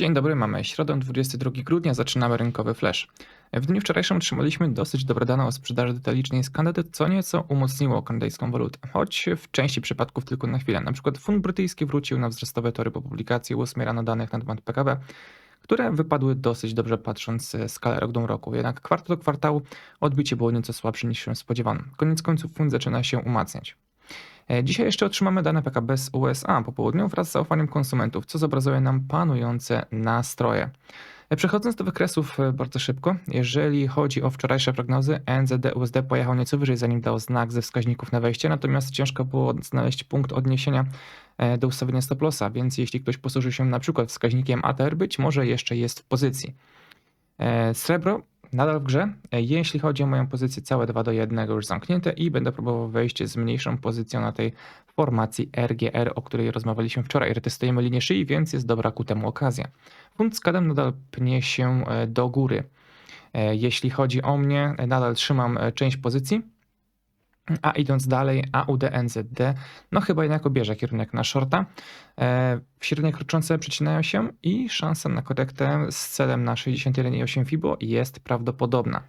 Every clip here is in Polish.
Dzień dobry, mamy środę 22 grudnia, zaczynamy rynkowy flash. W dniu wczorajszym otrzymaliśmy dosyć dobre dane o sprzedaży detalicznej z Kanady, co nieco umocniło kanadyjską walutę, choć w części przypadków tylko na chwilę. Na przykład funt brytyjski wrócił na wzrostowe tory po publikacji 8 rano danych na temat PKB, które wypadły dosyć dobrze patrząc skalę rok do roku. Jednak kwartał do kwartału odbicie było nieco słabsze niż się spodziewano. Koniec końców funt zaczyna się umacniać. E, Dzisiaj jeszcze otrzymamy dane PKB z USA po południu wraz z zaufaniem konsumentów, co zobrazuje nam panujące nastroje. E, Przechodząc do wykresów e, bardzo szybko, jeżeli chodzi o wczorajsze prognozy, NZD USD pojechał nieco wyżej, zanim dał znak ze wskaźników na wejście, natomiast ciężko było znaleźć punkt odniesienia do ustawienia stop lossa, więc jeśli ktoś posłuży się na przykład wskaźnikiem ATR, być może jeszcze jest w pozycji. Srebro nadal w grze. E, Jeśli chodzi o moją pozycję, całe 2 do 1 już zamknięte i będę próbował wejść z mniejszą pozycją na tej formacji RGR, o której rozmawialiśmy wczoraj. Retestujemy linię szyi, więc jest dobra ku temu okazja. Funt z kadem nadal pnie się e, do góry. E, Jeśli chodzi o mnie, nadal trzymam część pozycji. A idąc dalej, AUD NZD, no chyba jednak obierze kierunek na shorta. E, Średnie kroczące przecinają się i szansa na korektę z celem na 61,8 FIBO jest prawdopodobna.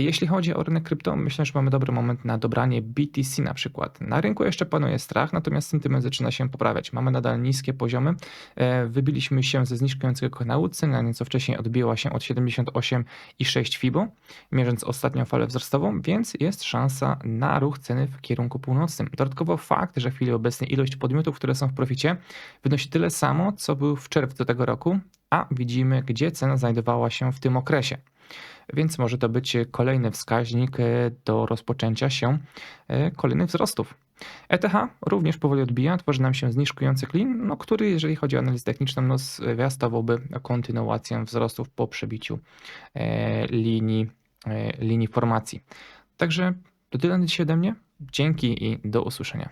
Jeśli chodzi o rynek krypto, myślę, że mamy dobry moment na dobranie BTC na przykład. Na rynku jeszcze panuje strach, natomiast sentyment zaczyna się poprawiać. Mamy nadal niskie poziomy. E, Wybiliśmy się ze zniżkującego kanału, cena nieco wcześniej odbiła się od 78,6 FIBO, mierząc ostatnią falę wzrostową, więc jest szansa na ruch ceny w kierunku północnym. Dodatkowo fakt, że w chwili obecnej ilość podmiotów, które są w proficie, wynosi tyle samo, co był w czerwcu tego roku, a widzimy, gdzie cena znajdowała się w tym okresie. Więc może to być kolejny wskaźnik e, do rozpoczęcia się e, kolejnych wzrostów. ETH również powoli odbija, tworzy nam się zniżkujący klin, no, który jeżeli chodzi o analizę techniczną, no, zwiastowałby kontynuację wzrostów po przebiciu e, linii, linii formacji. Także to tyle na dzisiaj ode mnie. Dzięki i do usłyszenia.